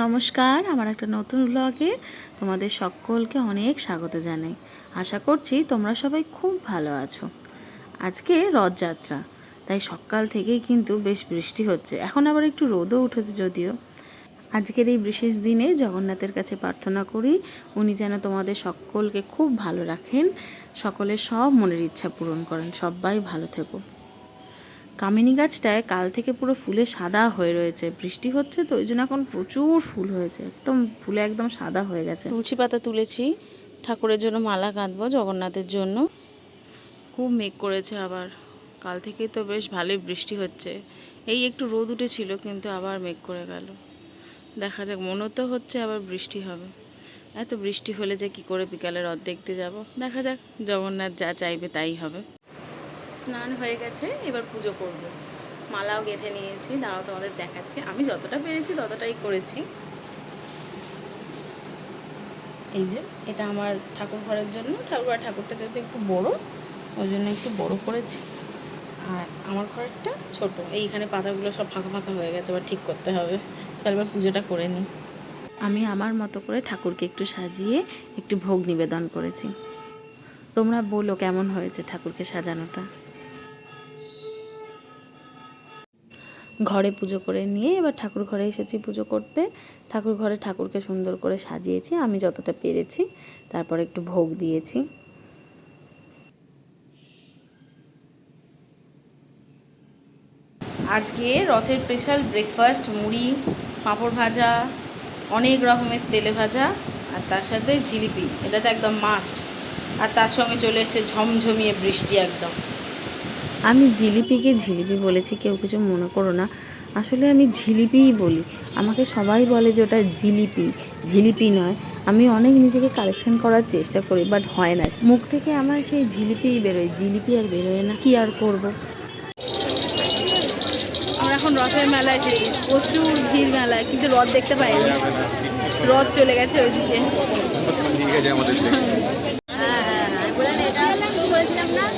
নমস্কার, আমার একটা নতুন ব্লগে তোমাদের সকলকে অনেক স্বাগত জানাই। আশা করছি তোমরা সবাই খুব ভালো আছো। আজকে রথযাত্রা, তাই সকাল থেকেই কিন্তু বেশ বৃষ্টি হচ্ছে। এখন আবার একটু রোদও উঠেছে যদিও। আজকের এই বিশেষ দিনে জগন্নাথের কাছে প্রার্থনা করি, উনি যেন তোমাদের সকলকে খুব ভালো রাখেন, সকলের সব মনের ইচ্ছা পূরণ করেন। সবাই ভালো থেকো। কামিনী গাছটায় কাল থেকে পুরো ফুলে সাদা হয়ে রয়েছে। বৃষ্টি হচ্ছে তো, ওই জন্য এখন প্রচুর ফুল হয়েছে। একদম ফুলে একদম সাদা হয়ে গেছে। তুলসী পাতা তুলেছি। ঠাকুরের জন্য মালা কাঁদবো জগন্নাথের জন্য। খুব মেঘ করেছে আবার। কাল থেকেই তো বেশ ভালোই বৃষ্টি হচ্ছে। এই একটু রোদ উঠেছিল, কিন্তু আবার মেঘ করে গেল। দেখা যাক মনে তো হচ্ছে আবার বৃষ্টি হবে। এত বৃষ্টি হলে যে কি করে বিকালে রথ দেখতে যাব? দেখা যাক, জগন্নাথ যা চাইবে তাই হবে। স্নান হয়ে গেছে, এবার পুজো করব। মালাও গেঁথে নিয়েছি, দাঁড়াও তোমাদের দেখাচ্ছি। আমি যতটা পেরেছি ততটাই করেছি। এই যে, এটা আমার ঠাকুর ঘরের জন্য। ঠাকুর ঘরের ঠাকুরটা যেহেতু একটু বড়, ওই জন্য একটু বড় করেছি। আর আমার ঘরেরটা ছোট, এইখানে পাতাগুলো সব ফাঁকা ফাঁকা হয়ে গেছে, এবার ঠিক করতে হবে। চল এবার পুজোটা করে নিই। আমি আমার মতো করে ঠাকুরকে একটু সাজিয়ে একটু ভোগ নিবেদন করেছি। তোমরা বলো কেমন হয়েছে ঠাকুরকে সাজানোটা? ঘরে পুজো করে নিয়ে এবার ঠাকুর ঘরে এসেছি পুজো করতে। ঠাকুর ঘরে ঠাকুরকে সুন্দর করে সাজিয়েছি, আমি যতটা পেরেছি, তারপর একটু ভোগ দিয়েছি। আজকে রথের স্পেশাল ব্রেকফাস্ট মুড়ি, পাঁপড় ভাজা, অনেক রকমের তেলে ভাজা, আর তার সাথে জিলিপি। এটা তো একদম মাস্ট আর তার সঙ্গে চলে এসছে ঝমঝমিয়ে বৃষ্টি একদম। আমি জিলিপিকে ঝিলিপি বলেছি কেউ কিছু মনে করো না। আসলে আমি ঝিলিপিই বলি। আমাকে সবাই বলে যে ওটা জিলিপি। ঝিলিপি নয়। আমি অনেক নিজেকে কালেকশন করার চেষ্টা করি বাট হয় না। মুখ থেকে আমার সেই ঝিলিপিই বেরোয়। জিলিপি আর বেরোয় না। কি আর করব? আমরা এখন রথের মেলায় এসেছি। প্রচুর ভিড় মেলায় কিন্তু রথ দেখতে পাইনি রথ চলে গেছে ওইদিকে।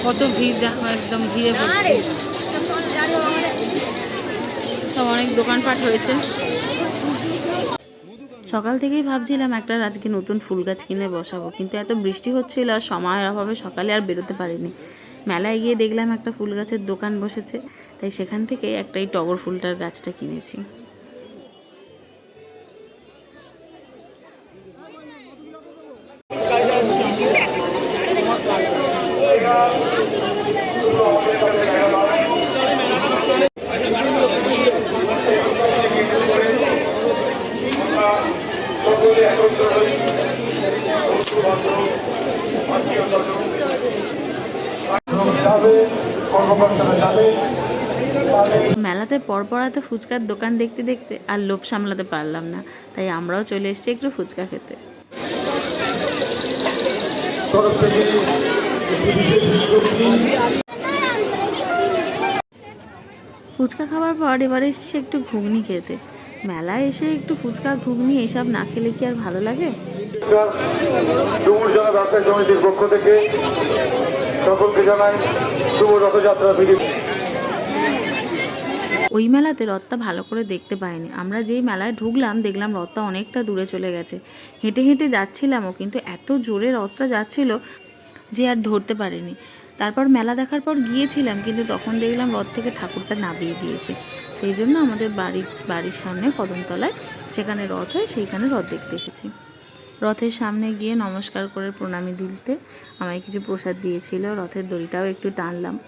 কত ভিড় দেখো একদম ভিড়ে সব অনেক দোকানপাট হয়েছে। সকাল থেকেই ভাবছিলাম একটা আজকে নতুন ফুল গাছ কিনে বসাবো কিন্তু এত বৃষ্টি হচ্ছিল আর সময়ের অভাবে সকালে আর বেরোতে পারিনি। মেলায় গিয়ে দেখলাম একটা ফুল গাছের দোকান বসেছে তাই সেখান থেকে একটা এই টগর ফুলটার গাছটা কিনেছি। মেলাতে পরপর এত ফুচকার দোকান দেখতে দেখতে আর লোভ সামলাতে পারলাম না। তাই আমরাও চলে এসেছি একটু ফুচকা খেতে। ফুচকা খাওয়ার পর এবারে এসে একটু ঘুগনি খেতে। মেলায় এসে একটু ফুচকা ঘুগনি এসব না খেলে কি আর ভালো লাগে? ডুমুর জেলা ব্যবসায়ী সমিতির পক্ষ থেকে সকলকে জানাই শুভ রথযাত্রা বিধি। ওই মেলাতে রথটা ভালো করে দেখতে পাইনি। আমরা যেই মেলায় ঢুকলাম, দেখলাম রথটা অনেকটা দূরে চলে গেছে। হেঁটে হেঁটে যাচ্ছিলামও, কিন্তু এত জোরে রথটা যাচ্ছিল যে আর ধরতে পারিনি। তারপর মেলা দেখার পর গিয়েছিলাম, কিন্তু তখন দেখলাম রথ থেকে ঠাকুরটা নামিয়ে দিয়েছে। সেই জন্য আমাদের বাড়ির বাড়ির সামনে কদমতলায় সেখানে রথ হয় সেইখানে রথ দেখতে এসেছি। রথের সামনে গিয়ে নমস্কার করে প্রণামী দিলতে আমায় কিছু প্রসাদ দিয়েছিল। রথের দড়িটাও একটু টানলাম।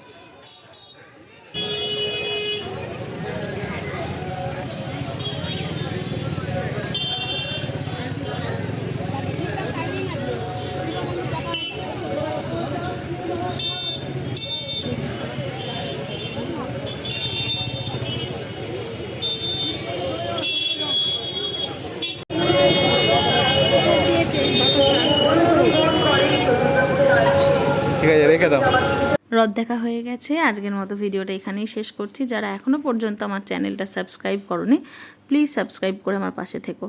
রেখে দাও। রদ দেখা হয়ে গেছে। আজকের মতো ভিডিওটা এখানেই শেষ করছি। যারা এখনও পর্যন্ত আমার চ্যানেলটা সাবস্ক্রাইব করনি, প্লিজ সাবস্ক্রাইব করে আমার পাশে থেকো।